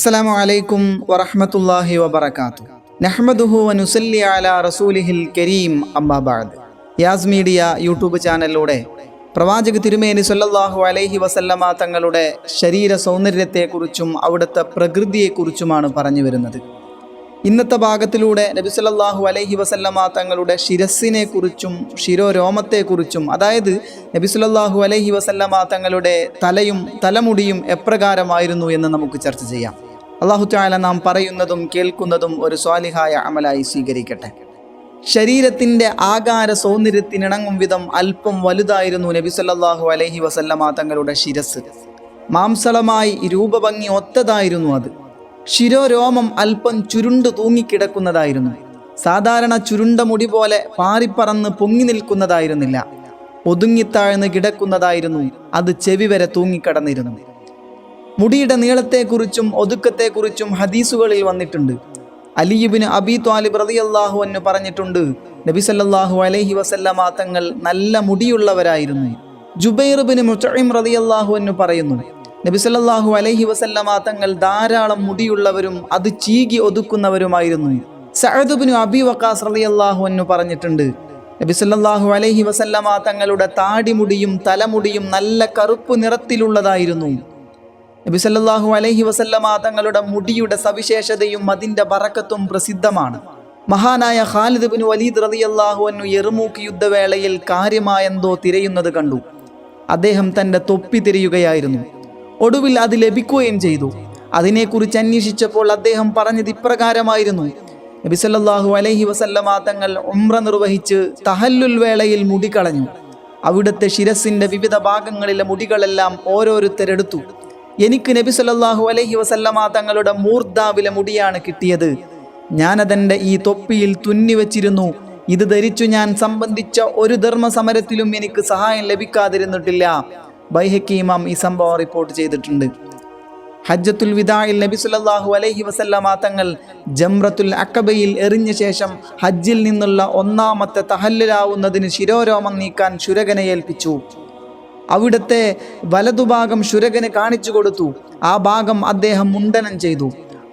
അസ്സലാമു അലൈക്കും വറഹ്മത്തുള്ളാഹി വബർക്കാത്തു നഹ്മദുഹു വനുസല്ലി അലാ റസൂലിഹിൽ കരീം അമ്മാ ബഅദ്. യാസ് മീഡിയ യൂട്യൂബ് ചാനലിലൂടെ പ്രവാചക തിരുമേനി സല്ലല്ലാഹു അലൈഹി വസല്ലമ തങ്ങളുടെ ശരീര സൗന്ദര്യത്തെക്കുറിച്ചും അവിടുത്തെ പ്രകൃതിയെക്കുറിച്ചുമാണ് പറഞ്ഞു വരുന്നത്. ഇന്നത്തെ ഭാഗത്തിലൂടെ നബി സല്ലാഹു അലൈഹി വസല്ലമ തങ്ങളുടെ ശിരസ്സിനെക്കുറിച്ചും ശിരോരോമത്തെക്കുറിച്ചും അതായത് നബി സല്ലാഹു അലൈഹി വസല്ലമ തങ്ങളുടെ തലയും തലമുടിയും എപ്രകാരമായിരുന്നു എന്ന് നമുക്ക് ചർച്ച ചെയ്യാം. അള്ളാഹു താല നാം പറയുന്നതും കേൾക്കുന്നതും ഒരു സ്വാലിഹായ അമലായി സ്വീകരിക്കട്ടെ. ശരീരത്തിന്റെ ആകാര സൗന്ദര്യത്തിനിണങ്ങും വിധം അല്പം വലുതായിരുന്നു നബി സല്ലാഹു അലഹി വസല്ലമ തങ്ങളുടെ ശിരസ്. മാംസളമായി രൂപഭംഗി ഒത്തതായിരുന്നു അത്. ശിരോരോമം അല്പം ചുരുണ്ടു തൂങ്ങിക്കിടക്കുന്നതായിരുന്നു. സാധാരണ ചുരുണ്ട മുടി പോലെ പാറിപ്പറന്ന് പൊങ്ങി നിൽക്കുന്നതായിരുന്നില്ല. ഒതുങ്ങിത്താഴ്ന്ന് കിടക്കുന്നതായിരുന്നു. അത് ചെവി വരെ തൂങ്ങിക്കടന്നിരുന്നു മുടിയുടെ നീളത്തെക്കുറിച്ചും ഒതുക്കത്തെക്കുറിച്ചും ഹദീസുകളിൽ വന്നിട്ടുണ്ട്. അലിയുബിന് അബി ത്വാലിബ് റതി അള്ളാഹു എന്ന് പറഞ്ഞിട്ടുണ്ട് നബി സല്ലല്ലാഹു അലൈഹി വസല്ലമ തങ്ങൾ നല്ല മുടിയുള്ളവരായിരുന്നു. ജുബൈർ ബിൻ റതി അള്ളാഹു എന്ന് പറയുന്നു നബി സല്ലല്ലാഹു അലൈഹി വസല്ലമ തങ്ങൾ ധാരാളം മുടിയുള്ളവരും അത് ചീകി ഒതുക്കുന്നവരുമായിരുന്നു. സഅദ് ബിൻ അബി വക്കാസ് റതി അള്ളാഹു എന്ന് പറഞ്ഞിട്ടുണ്ട് നബി സല്ലല്ലാഹു അലൈഹി വസല്ലമ തങ്ങളുടെ താടിമുടിയും തലമുടിയും നല്ല കറുപ്പ് നിറത്തിലുള്ളതായിരുന്നു. നബി സല്ലല്ലാഹു അലൈഹി വസല്ലമ തങ്ങളുടെ മുടിയുടെ സവിശേഷതയും അതിന്റെ ബറക്കത്തും പ്രസിദ്ധമാണ്. മഹാനായ ഖാലിദ് ബിൻ വലീദ് റളിയല്ലാഹു അൻഹു എറുമൂക്ക് യുദ്ധവേളയിൽ കാര്യമായെന്തോ തിരയുന്നത് കണ്ടു. അദ്ദേഹം തന്റെ തൊപ്പി തിരയുകയായിരുന്നു. ഒടുവിൽ അത് ലഭിക്കുകയും ചെയ്തു. അതിനെക്കുറിച്ച് അന്വേഷിച്ചപ്പോൾ അദ്ദേഹം പറഞ്ഞത് ഇപ്രകാരമായിരുന്നു. നബിസല്ലാഹു അലൈഹി വസല്ലമ തങ്ങൾ ഉംറ നിർവഹിച്ച് തഹല്ലുൽ വേളയിൽ മുടി കളഞ്ഞു. അവിടുത്തെ ശിരസിന്റെ വിവിധ ഭാഗങ്ങളിലെ മുടികളെല്ലാം ഓരോരുത്തരെടുത്തു. എനിക്ക് നബി സല്ലാഹു അലൈഹി വസല്ലമ തങ്ങളുടെ മൂർദാവില മുടിയാണ് കിട്ടിയത്. ഞാനതെന്റെ ഈ തൊപ്പിയിൽ തുന്നി വച്ചിരുന്നു. ഇത് ധരിച്ചു ഞാൻ സംബന്ധിച്ച ഒരു ധർമ്മ സമരത്തിലും എനിക്ക് സഹായം ലഭിക്കാതിരുന്നിട്ടില്ല. ബൈഹക്കി ഇമാം ഈ സംഭവം റിപ്പോർട്ട് ചെയ്തിട്ടുണ്ട്. ഹജ്ജത്തുൽ വിദായിൽ നബി സുല്ലാഹു അലൈഹി വസല്ലമ തങ്ങൾ ജംറത്തുൽ അക്കബയിൽ എറിഞ്ഞ ശേഷം ഹജ്ജിൽ നിന്നുള്ള ഒന്നാമത്തെ തഹല്ലിലാവുന്നതിന് ശിരോരോമം നീക്കാൻ ശുരകനെ ഏൽപ്പിച്ചു. അവിടുത്തെ വലതുഭാഗം ശുരകന് കാണിച്ചു കൊടുത്തു. ആ ഭാഗം അദ്ദേഹം മുണ്ടനം ചെയ്തു.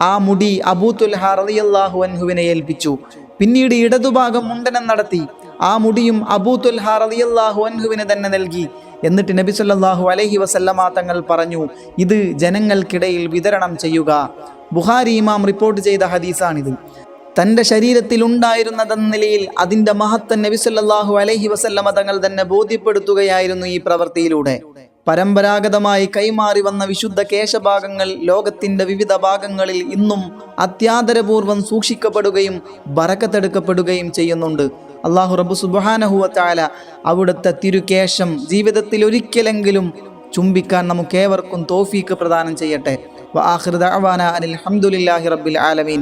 ആ മുടി അബൂത്തുൽ റളിയല്ലാഹു അൻഹുവിനെ ഏൽപ്പിച്ചു. പിന്നീട് ഇടതുഭാഗം മുണ്ടനം നടത്തി. ആ മുടിയും അബൂത്തുൽ റളിയല്ലാഹു അൻഹുവിനെ തന്നെ നൽകി. എന്നിട്ട് നബി സല്ലല്ലാഹു അലൈഹി വസല്ലമ തങ്ങൾ പറഞ്ഞു ഇത് ജനങ്ങൾക്കിടയിൽ വിതരണം ചെയ്യുക. ബുഹാരി ഇമാം റിപ്പോർട്ട് ചെയ്ത ഹദീസാണിത്. തന്റെ ശരീരത്തിൽ ഉണ്ടായിരുന്നതെന്ന നിലയിൽ അതിന്റെ മഹത്തൻ നബി സല്ലല്ലാഹു അലൈഹി വസല്ലമ തങ്ങൾ തന്നെ ബോധ്യപ്പെടുത്തുകയായിരുന്നു ഈ പ്രവൃത്തിയിലൂടെ. പരമ്പരാഗതമായി കൈമാറി വന്ന വിശുദ്ധ കേശഭാഗങ്ങൾ ലോകത്തിന്റെ വിവിധ ഭാഗങ്ങളിൽ ഇന്നും അത്യാദരപൂർവം സൂക്ഷിക്കപ്പെടുകയും ബറക്കത്തെടുക്കപ്പെടുകയും ചെയ്യുന്നുണ്ട്. അള്ളാഹു റബ്ബു സുബാനഹുവത്താല അവിടുത്തെ തിരുകേശം ജീവിതത്തിൽ ഒരിക്കലെങ്കിലും ചുംബിക്കാൻ നമുക്കേവർക്കും തോഫീക്ക് പ്രദാനം ചെയ്യട്ടെ. ദഅവാന അനിൽ അഹമ്മദില്ലാഹി റബ്ബിൽ ആലമീൻ.